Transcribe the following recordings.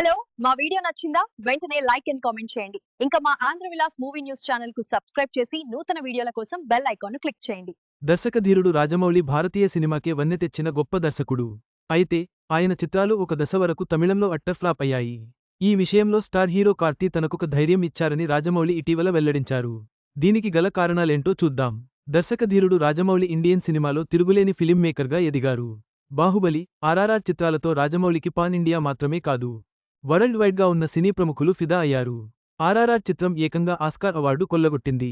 Hello మా video నచ్చిందా? వెంటనే లైక్ అండ్ కామెంట్ చేయండి. ఇంకా మా ఆంధ్ర విలాస్ మూవీ న్యూస్ ఛానల్కు సబ్స్క్రైబ్ చేసి నూతన వీడియోల కోసం బెల్ ఐకాన్ క్లిక్ చేయండి. దర్శకధీరుడు రాజమౌళి భారతీయ సినిమాకే వన్నె తెచ్చిన గొప్ప దర్శకుడు. అయితే ఆయన చిత్రాలు ఒక దశ వరకు తమిళంలో అట్టర్ ఫ్లాప్ అయ్యాయి. ఈ విషయంలో స్టార్ హీరో కార్తీ తనకొక ధైర్యం ఇచ్చారని రాజమౌళి ఇటీవల వెల్లడించారు. దీనికి గల కారణాలేంటో చూద్దాం. దర్శకధీరుడు రాజమౌళి ఇండియన్ సినిమాలో తిరుగులేని ఫిలిం మేకర్గా ఎదిగారు. బాహుబలి ఆర్ఆర్ఆర్ చిత్రాలతో రాజమౌళికి పాన్ ఇండియా మాత్రమే కాదు. వరల్డ్ వైడ్గా ఉన్న సినీ ప్రముఖులు ఫిదా అయ్యారు. ఆర్ఆర్ఆర్ చిత్రం ఏకంగా ఆస్కార్ అవార్డు కొల్లగొట్టింది.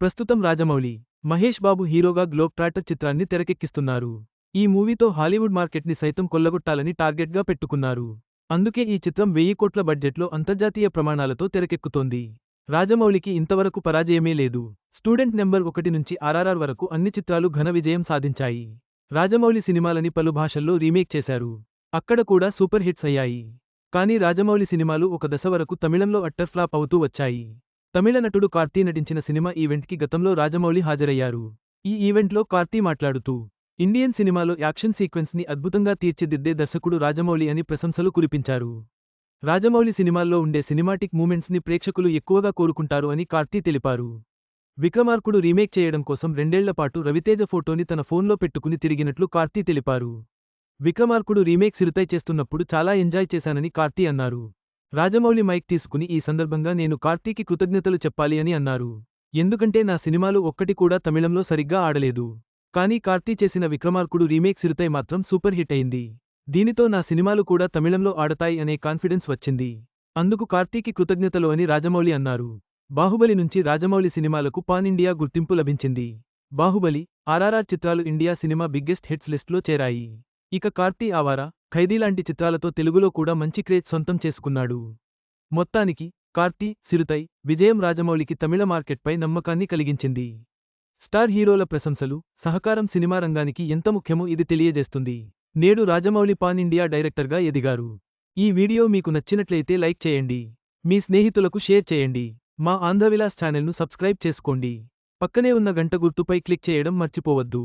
ప్రస్తుతం రాజమౌళి మహేష్ బాబు హీరోగా గ్లోబ్ ట్రాటర్ చిత్రాన్ని తెరకెక్కిస్తున్నారు. ఈ మూవీతో హాలీవుడ్ మార్కెట్ని సైతం కొల్లగొట్టాలని టార్గెట్గా పెట్టుకున్నారు. అందుకే ఈ చిత్రం వెయ్యి కోట్ల బడ్జెట్లో అంతర్జాతీయ ప్రమాణాలతో తెరకెక్కుతోంది. రాజమౌళికి ఇంతవరకు పరాజయమే లేదు. స్టూడెంట్ నెంబర్ ఒకటి నుంచి ఆర్ఆర్ఆర్ వరకు అన్ని చిత్రాలు ఘన విజయం సాధించాయి. రాజమౌళి సినిమాలని పలు భాషల్లో రీమేక్ చేశారు. అక్కడ కూడా సూపర్ హిట్స్ అయ్యాయి. కానీ రాజమౌళి సినిమాలు ఒక దశ వరకు తమిళంలో అట్టర్ ఫ్లాప్ అవుతూ వచ్చాయి. తమిళ నటుడు కార్తీ నటించిన సినిమా ఈవెంట్కి గతంలో రాజమౌళి హాజరయ్యారు. ఈ ఈవెంట్లో కార్తీ మాట్లాడుతూ ఇండియన్ సినిమాలో యాక్షన్ సీక్వెన్స్ని అద్భుతంగా తీర్చిదిద్దే దర్శకుడు రాజమౌళి అని ప్రశంసలు కురిపించారు. రాజమౌళి సినిమాల్లో ఉండే సినిమాటిక్ మూమెంట్స్ని ప్రేక్షకులు ఎక్కువగా కోరుకుంటారు అని కార్తీ తెలిపారు. విక్రమార్కుడు రీమేక్ చేయడం కోసం రెండేళ్ళపాటు రవితేజ ఫోటోని తన ఫోన్లో పెట్టుకుని తిరిగినట్లు కార్తీ తెలిపారు. విక్రమార్కుడు రీమేక్ సిరుతై చేస్తున్నప్పుడు చాలా ఎంజాయ్ చేశానని కార్తీ అన్నారు. రాజమౌళి మైక్ తీసుకుని ఈ సందర్భంగా నేను కార్తీకి కృతజ్ఞతలు చెప్పాలి అని అన్నారు. ఎందుకంటే నా సినిమాలు ఒక్కటి కూడా తమిళంలో సరిగ్గా ఆడలేదు. కానీ కార్తీ చేసిన విక్రమార్కుడు రీమేక్ సిరుతై మాత్రం సూపర్ హిట్ అయింది. దీనితో నా సినిమాలు కూడా తమిళంలో ఆడతాయి అనే కాన్ఫిడెన్స్ వచ్చింది. అందుకు కార్తీకి కృతజ్ఞతలు అని రాజమౌళి అన్నారు. బాహుబలి నుంచి రాజమౌళి సినిమాలకు పాన్ ఇండియా గుర్తింపు లభించింది. బాహుబలి ఆర్ఆర్ఆర్ చిత్రాలు ఇండియా సినిమా బిగ్గెస్ట్ హిట్స్ లిస్ట్లో చేరాయి. ఇక కార్తీ ఆవారా ఖైదీ లాంటి చిత్రాలతో తెలుగులో కూడా మంచి క్రేజ్ సొంతం చేసుకున్నాడు. మొత్తానికి కార్తీ సిరుతై విజయం రాజమౌళికి తమిళ మార్కెట్పై నమ్మకాన్ని కలిగించింది. స్టార్ హీరోల ప్రశంసలు సహకారం సినిమా రంగానికి ఎంత ముఖ్యమో ఇది తెలియజేస్తుంది. నేడు రాజమౌళి పాన్ ఇండియా డైరెక్టర్గా ఎదిగారు. ఈ వీడియో మీకు నచ్చినట్లయితే లైక్ చేయండి. మీ స్నేహితులకు షేర్ చేయండి. మా ఆంధ్రవిలాస్ ఛానల్ను సబ్స్క్రైబ్ చేసుకోండి. పక్కనే ఉన్న గంట గుర్తుపై క్లిక్ చేయడం మర్చిపోవద్దు.